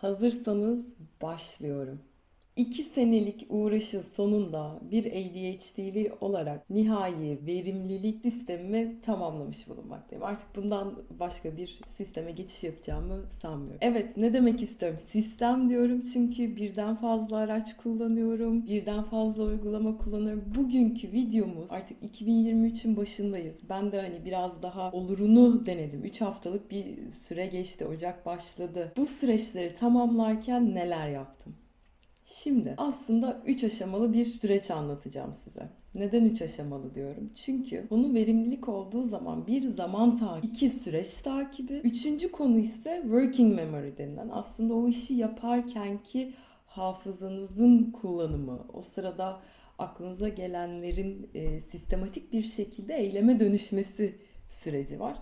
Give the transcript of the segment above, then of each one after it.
Hazırsanız başlıyorum. 2 senelik uğraşın sonunda bir ADHD'li olarak nihai verimlilik sistemimi tamamlamış bulunmaktayım. Artık bundan başka bir sisteme geçiş yapacağımı sanmıyorum. Evet ne demek istiyorum? Sistem diyorum çünkü birden fazla araç kullanıyorum, birden fazla uygulama kullanıyorum. Bugünkü videomuz artık 2023'ün başındayız. Ben de hani biraz daha olurunu denedim. 3 haftalık bir süre geçti. Ocak başladı. Bu süreçleri tamamlarken neler yaptım? Şimdi aslında 3 aşamalı bir süreç anlatacağım size. Neden 3 aşamalı diyorum? Çünkü konu verimlilik olduğu zaman bir zaman takibi, iki süreç takibi, üçüncü konu ise working memory denilen aslında o işi yaparkenki hafızanızın kullanımı, o sırada aklınıza gelenlerin e, sistematik bir şekilde eyleme dönüşmesi süreci var.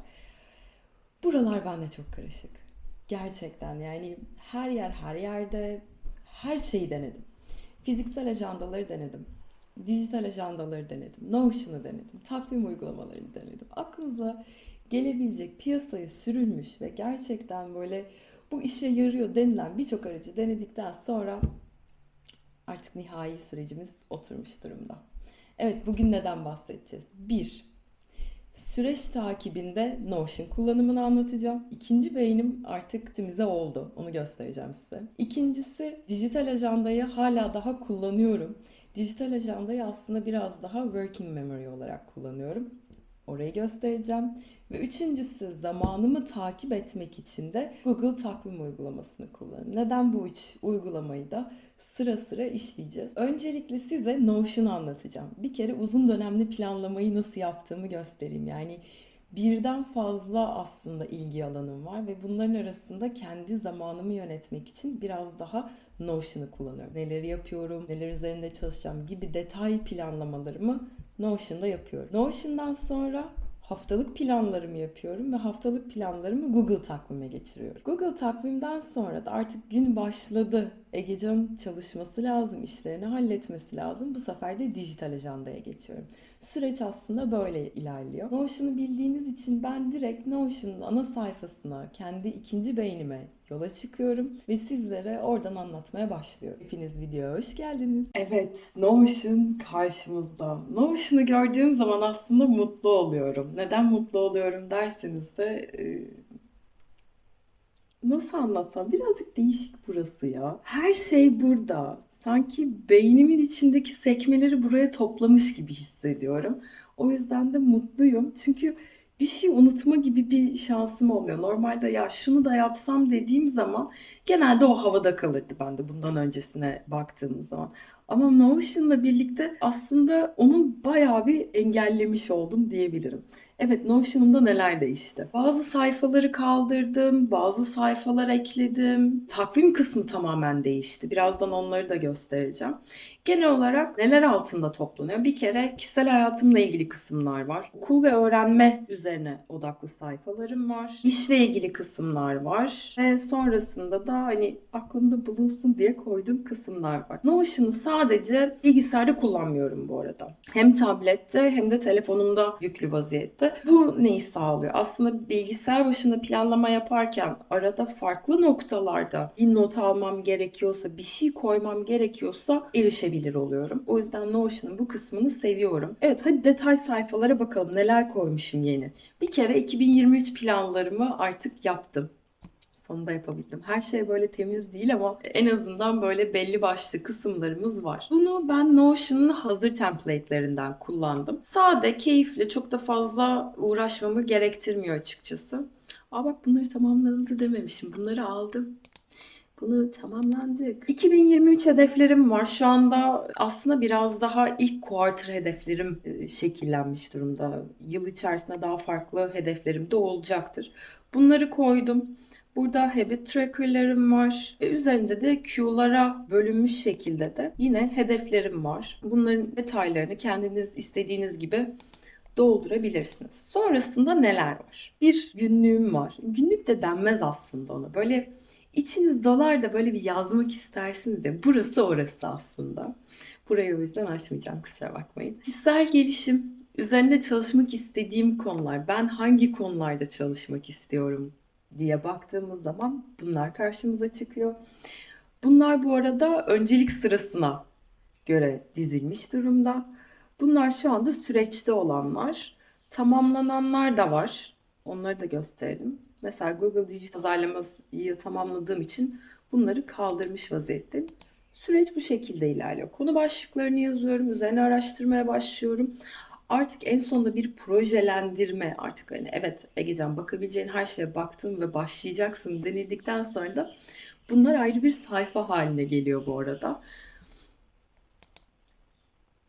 Buralar bende çok karışık. Gerçekten yani her yer her yerde her şeyi denedim. Fiziksel ajandaları denedim. Dijital ajandaları denedim. Notion'u denedim. Takvim uygulamalarını denedim. Aklınıza gelebilecek piyasaya sürülmüş ve gerçekten böyle bu işe yarıyor denilen birçok aracı denedikten sonra artık nihai sürecimiz oturmuş durumda. Evet bugün neden bahsedeceğiz? 1. Süreç takibinde Notion kullanımını anlatacağım. İkinci beynim artık optimize oldu. Onu göstereceğim size. İkincisi dijital ajandayı hala daha kullanıyorum. Dijital ajandayı aslında biraz daha working memory olarak kullanıyorum. Orayı göstereceğim. Ve üçüncüsü zamanımı takip etmek için de Google takvim uygulamasını kullanıyorum. Neden bu üç uygulamayı da sıra sıra işleyeceğiz. Öncelikle size Notion'u anlatacağım. Bir kere uzun dönemli planlamayı nasıl yaptığımı göstereyim. Yani birden fazla aslında ilgi alanım var ve bunların arasında kendi zamanımı yönetmek için biraz daha Notion'u kullanıyorum. Neleri yapıyorum, neler üzerinde çalışacağım gibi detay planlamalarımı Notion'da yapıyorum. Notion'dan sonra haftalık planlarımı yapıyorum ve haftalık planlarımı Google takvime geçiriyorum. Google takvimden sonra da artık gün başladı. Egecan çalışması lazım, işlerini halletmesi lazım. Bu sefer de dijital ajandaya geçiyorum. Süreç aslında böyle ilerliyor. Notion'u bildiğiniz için ben direkt Notion'un ana sayfasına, kendi ikinci beynime yola çıkıyorum ve sizlere oradan anlatmaya başlıyorum. Hepiniz videoya hoş geldiniz. Evet, Notion karşımızda. Notion'u gördüğüm zaman aslında mutlu oluyorum. Neden mutlu oluyorum derseniz de e, nasıl anlatsam birazcık değişik burası ya. Her şey burada. Sanki beynimin içindeki sekmeleri buraya toplamış gibi hissediyorum. O yüzden de mutluyum. Çünkü bir şey unutma gibi bir şansım olmuyor. Normalde ya şunu da yapsam dediğim zaman genelde o havada kalırdı bende bundan öncesine baktığımız zaman. Ama Notion'la birlikte aslında onun bayağı bir engellemiş oldum diyebilirim. Evet Notion'umda neler değişti? Bazı sayfaları kaldırdım, bazı sayfalar ekledim. Takvim kısmı tamamen değişti. Birazdan onları da göstereceğim. Genel olarak neler altında toplanıyor? Bir kere kişisel hayatımla ilgili kısımlar var. Okul ve öğrenme üzerine odaklı sayfalarım var. İşle ilgili kısımlar var. Ve sonrasında da hani aklımda bulunsun diye koyduğum kısımlar var. Notion'u sadece bilgisayarda kullanmıyorum bu arada. Hem tablette hem de telefonumda yüklü vaziyette. Bu neyi sağlıyor? Aslında bilgisayar başında planlama yaparken arada farklı noktalarda bir not almam gerekiyorsa, bir şey koymam gerekiyorsa erişebilir oluyorum. O yüzden Notion'un bu kısmını seviyorum. Evet hadi detay sayfalara bakalım neler koymuşum yeni. Bir kere 2023 planlarımı artık yaptım. Sonunda yapabildim. Her şey böyle temiz değil ama en azından böyle belli başlı kısımlarımız var. Bunu ben Notion'un hazır template'lerinden kullandım. Sade, keyifli, çok da fazla uğraşmamı gerektirmiyor açıkçası. Aa bak bunları tamamlandı dememişim. Bunları aldım. Bunu tamamlandık. 2023 hedeflerim var. Şu anda aslında biraz daha ilk quarter hedeflerim e, şekillenmiş durumda. Yıl içerisinde daha farklı hedeflerim de olacaktır. Bunları koydum. Burada habit tracker'larım var ve üzerinde de Q'lara bölünmüş şekilde de yine hedeflerim var. Bunların detaylarını kendiniz istediğiniz gibi doldurabilirsiniz. Sonrasında neler var? Bir günlüğüm var. Günlük de denmez aslında ona. Böyle içiniz dolar da böyle bir yazmak istersiniz ya. Burası orası aslında. Burayı o yüzden açmayacağım kusura bakmayın. Kişisel gelişim, üzerinde çalışmak istediğim konular. Ben hangi konularda çalışmak istiyorum diye baktığımız zaman bunlar karşımıza çıkıyor. Bunlar bu arada öncelik sırasına göre dizilmiş durumda. Bunlar şu anda süreçte olanlar. Tamamlananlar da var. Onları da gösterelim. Mesela Google Dijital pazarlamayı tamamladığım için bunları kaldırmış vaziyetteyim. Süreç bu şekilde ilerliyor. Konu başlıklarını yazıyorum, üzerine araştırmaya başlıyorum. Artık en sonunda bir projelendirme artık hani evet Egecan bakabileceğin her şeye baktın ve başlayacaksın denildikten sonra da bunlar ayrı bir sayfa haline geliyor bu arada.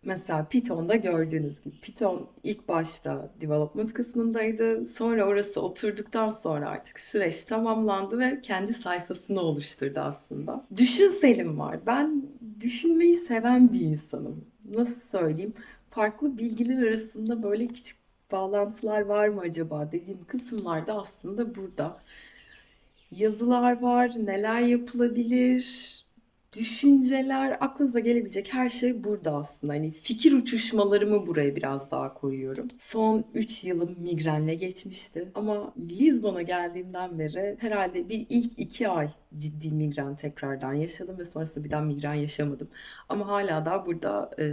Mesela Python'da gördüğünüz gibi Python ilk başta development kısmındaydı. Sonra orası oturduktan sonra artık süreç tamamlandı ve kendi sayfasını oluşturdu aslında. Düşün Selim var. Ben düşünmeyi seven bir insanım. Nasıl söyleyeyim? Farklı bilgiler arasında böyle küçük bağlantılar var mı acaba dediğim kısımlarda aslında burada. Yazılar var, neler yapılabilir, düşünceler, aklınıza gelebilecek her şey burada aslında. Hani fikir uçuşmalarımı buraya biraz daha koyuyorum. Son 3 yılım migrenle geçmişti. Ama Lizbon'a geldiğimden beri herhalde bir ilk 2 ay ciddi migren tekrardan yaşadım ve sonrasında bir daha migren yaşamadım. Ama hala da burada e,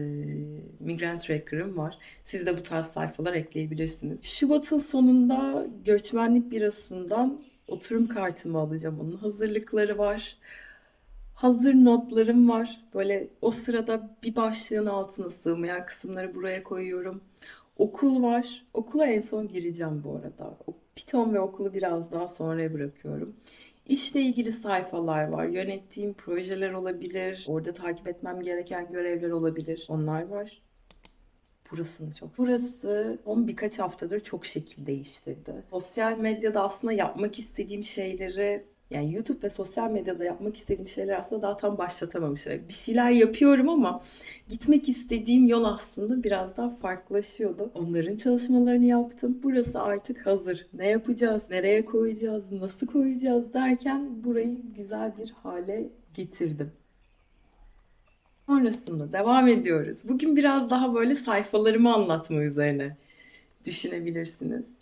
migren tracker'ım var. Siz de bu tarz sayfalar ekleyebilirsiniz. Şubat'ın sonunda göçmenlik bürosundan oturum kartımı alacağım. Onun hazırlıkları var hazır notlarım var. Böyle o sırada bir başlığın altına sığmayan kısımları buraya koyuyorum. Okul var. Okula en son gireceğim bu arada. O Python ve okulu biraz daha sonraya bırakıyorum. İşle ilgili sayfalar var. Yönettiğim projeler olabilir. Orada takip etmem gereken görevler olabilir. Onlar var. Burasını çok. Burası son birkaç haftadır çok şekil değiştirdi. Sosyal medyada aslında yapmak istediğim şeyleri yani YouTube ve sosyal medyada yapmak istediğim şeyler aslında daha tam başlatamamışım. Bir şeyler yapıyorum ama gitmek istediğim yol aslında biraz daha farklılaşıyordu. Onların çalışmalarını yaptım. Burası artık hazır. Ne yapacağız, nereye koyacağız, nasıl koyacağız derken burayı güzel bir hale getirdim. Sonrasında devam ediyoruz. Bugün biraz daha böyle sayfalarımı anlatma üzerine düşünebilirsiniz.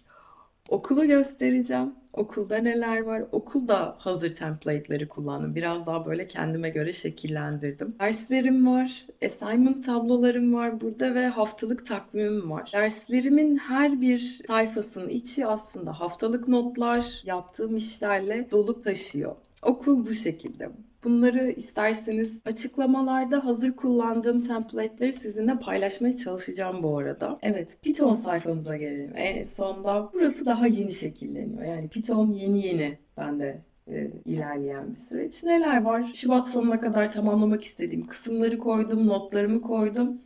Okulu göstereceğim. Okulda neler var? Okulda hazır template'leri kullandım. Biraz daha böyle kendime göre şekillendirdim. Derslerim var, assignment tablolarım var burada ve haftalık takvimim var. Derslerimin her bir sayfasının içi aslında haftalık notlar, yaptığım işlerle dolup taşıyor. Okul bu şekilde. Bunları isterseniz açıklamalarda hazır kullandığım template'leri sizinle paylaşmaya çalışacağım bu arada. Evet, Python sayfamıza gelelim. En sonda burası daha yeni şekilleniyor. Yani Python yeni yeni bende e, ilerleyen bir süreç. Neler var? Şubat sonuna kadar tamamlamak istediğim kısımları koydum, notlarımı koydum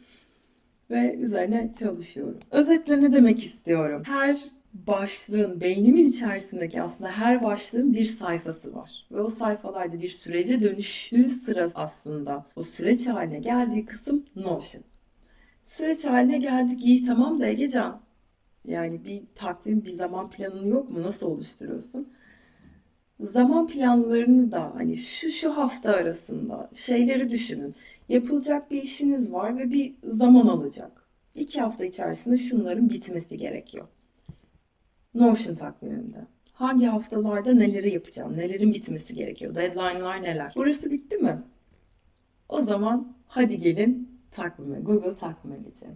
ve üzerine çalışıyorum. Özetle ne demek istiyorum? Her başlığın, beynimin içerisindeki aslında her başlığın bir sayfası var. Ve o sayfalarda bir sürece dönüştüğü sıra aslında o süreç haline geldiği kısım Notion. Süreç haline geldik iyi tamam da Egecan. Yani bir takvim, bir zaman planın yok mu? Nasıl oluşturuyorsun? Zaman planlarını da hani şu şu hafta arasında şeyleri düşünün. Yapılacak bir işiniz var ve bir zaman alacak. İki hafta içerisinde şunların bitmesi gerekiyor. Notion takvimimde. Hangi haftalarda neleri yapacağım, nelerin bitmesi gerekiyor, deadline'lar neler. Burası bitti mi? O zaman hadi gelin takvime, Google takvime geçelim.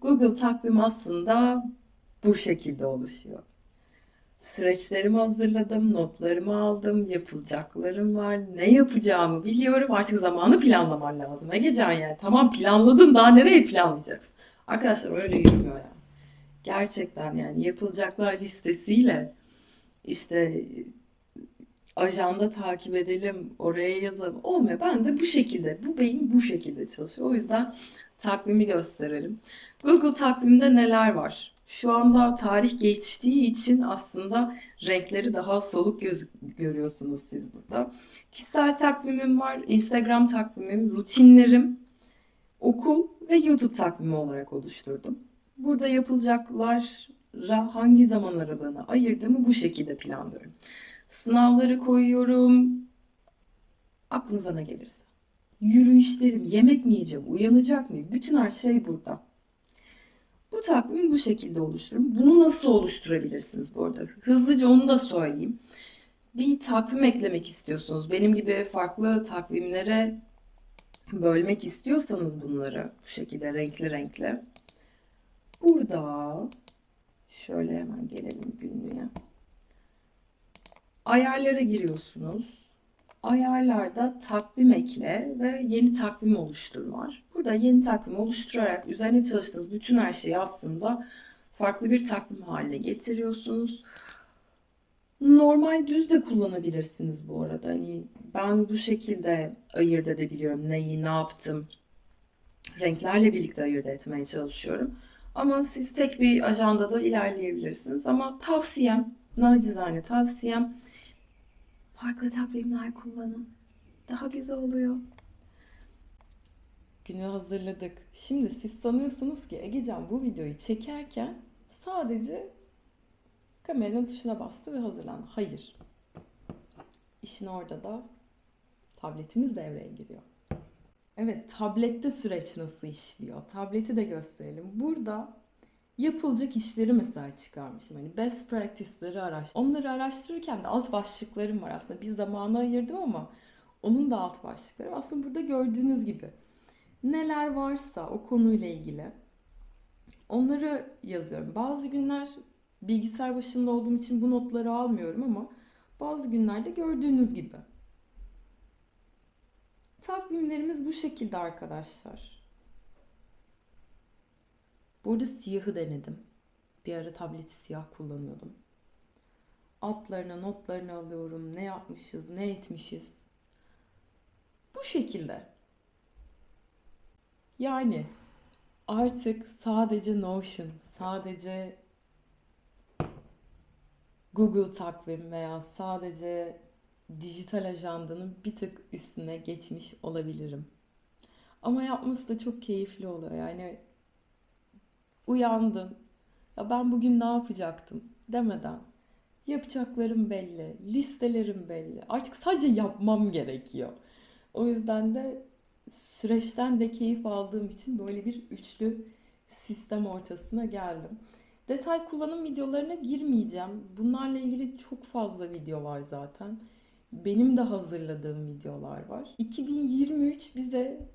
Google takvim aslında bu şekilde oluşuyor. Süreçlerimi hazırladım, notlarımı aldım, yapılacaklarım var. Ne yapacağımı biliyorum. Artık zamanı planlaman lazım. Egecan yani. Tamam planladın daha nereye planlayacaksın? Arkadaşlar öyle yürümüyor yani gerçekten yani yapılacaklar listesiyle işte ajanda takip edelim, oraya yazalım. Olmuyor. Ben de bu şekilde, bu beyin bu şekilde çalışıyor. O yüzden takvimi gösterelim. Google takvimde neler var? Şu anda tarih geçtiği için aslında renkleri daha soluk göz görüyorsunuz siz burada. Kişisel takvimim var, Instagram takvimim, rutinlerim, okul ve YouTube takvimi olarak oluşturdum. Burada yapılacaklara hangi zaman aralığına ayırdığımı bu şekilde planlıyorum. Sınavları koyuyorum. Aklınıza ne gelirse. Yürüyüşlerim, yemek mi yiyeceğim, uyanacak mıyım? Bütün her şey burada. Bu takvimi bu şekilde oluştururum. Bunu nasıl oluşturabilirsiniz bu arada? Hızlıca onu da söyleyeyim. Bir takvim eklemek istiyorsunuz. Benim gibi farklı takvimlere bölmek istiyorsanız bunları bu şekilde renkli renkli. Burada şöyle hemen gelelim günlüğe. Ayarlara giriyorsunuz. Ayarlarda takvim ekle ve yeni takvim oluştur var. Burada yeni takvim oluşturarak üzerine çalıştığınız bütün her şeyi aslında farklı bir takvim haline getiriyorsunuz. Normal düz de kullanabilirsiniz bu arada. Hani ben bu şekilde ayırt edebiliyorum neyi, ne yaptım. Renklerle birlikte ayırt etmeye çalışıyorum. Ama siz tek bir ajandada ilerleyebilirsiniz. Ama tavsiyem, nacizane tavsiyem farklı takvimler kullanın. Daha güzel oluyor. Günü hazırladık. Şimdi siz sanıyorsunuz ki Egecan bu videoyu çekerken sadece kameranın tuşuna bastı ve hazırlandı. Hayır. İşin orada da tabletimiz devreye giriyor. Evet, tablette süreç nasıl işliyor? Tableti de gösterelim. Burada yapılacak işleri mesela çıkarmışım. Hani best practice'leri araştır. Onları araştırırken de alt başlıklarım var aslında. Bir zamanı ayırdım ama onun da alt başlıkları. Aslında burada gördüğünüz gibi neler varsa o konuyla ilgili onları yazıyorum. Bazı günler bilgisayar başında olduğum için bu notları almıyorum ama bazı günlerde gördüğünüz gibi. Takvimlerimiz bu şekilde arkadaşlar. Burada siyahı denedim. Bir ara tableti siyah kullanıyordum. Altlarına notlarını alıyorum. Ne yapmışız, ne etmişiz. Bu şekilde. Yani artık sadece Notion, sadece Google takvim veya sadece dijital ajandanın bir tık üstüne geçmiş olabilirim. Ama yapması da çok keyifli oluyor. Yani uyandın. Ya ben bugün ne yapacaktım demeden yapacaklarım belli, listelerim belli. Artık sadece yapmam gerekiyor. O yüzden de süreçten de keyif aldığım için böyle bir üçlü sistem ortasına geldim. Detay kullanım videolarına girmeyeceğim. Bunlarla ilgili çok fazla video var zaten. Benim de hazırladığım videolar var. 2023 bize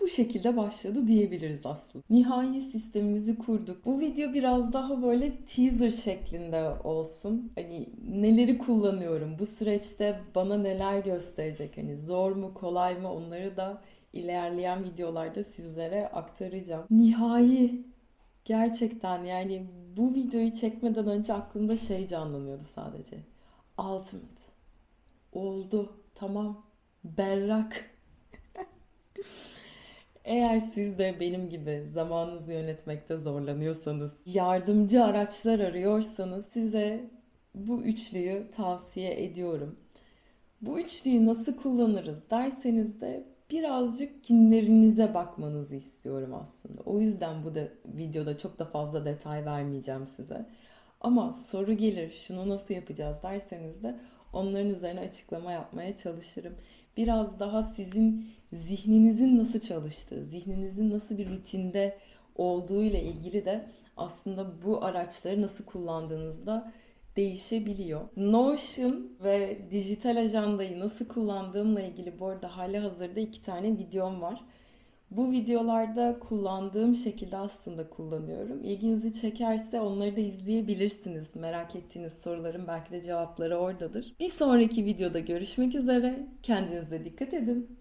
bu şekilde başladı diyebiliriz aslında. Nihai sistemimizi kurduk. Bu video biraz daha böyle teaser şeklinde olsun. Hani neleri kullanıyorum, bu süreçte bana neler gösterecek, hani zor mu, kolay mı onları da ilerleyen videolarda sizlere aktaracağım. Nihai gerçekten yani bu videoyu çekmeden önce aklımda şey canlanıyordu sadece. Ultimate. Oldu. Tamam. Berrak. Eğer siz de benim gibi zamanınızı yönetmekte zorlanıyorsanız, yardımcı araçlar arıyorsanız size bu üçlüyü tavsiye ediyorum. Bu üçlüyü nasıl kullanırız derseniz de birazcık kinlerinize bakmanızı istiyorum aslında. O yüzden bu da videoda çok da fazla detay vermeyeceğim size. Ama soru gelir şunu nasıl yapacağız derseniz de onların üzerine açıklama yapmaya çalışırım. Biraz daha sizin zihninizin nasıl çalıştığı, zihninizin nasıl bir rutinde olduğu ile ilgili de aslında bu araçları nasıl kullandığınızda değişebiliyor. Notion ve dijital ajandayı nasıl kullandığımla ilgili bu arada hali hazırda iki tane videom var. Bu videolarda kullandığım şekilde aslında kullanıyorum. İlginizi çekerse onları da izleyebilirsiniz. Merak ettiğiniz soruların belki de cevapları oradadır. Bir sonraki videoda görüşmek üzere. Kendinize dikkat edin.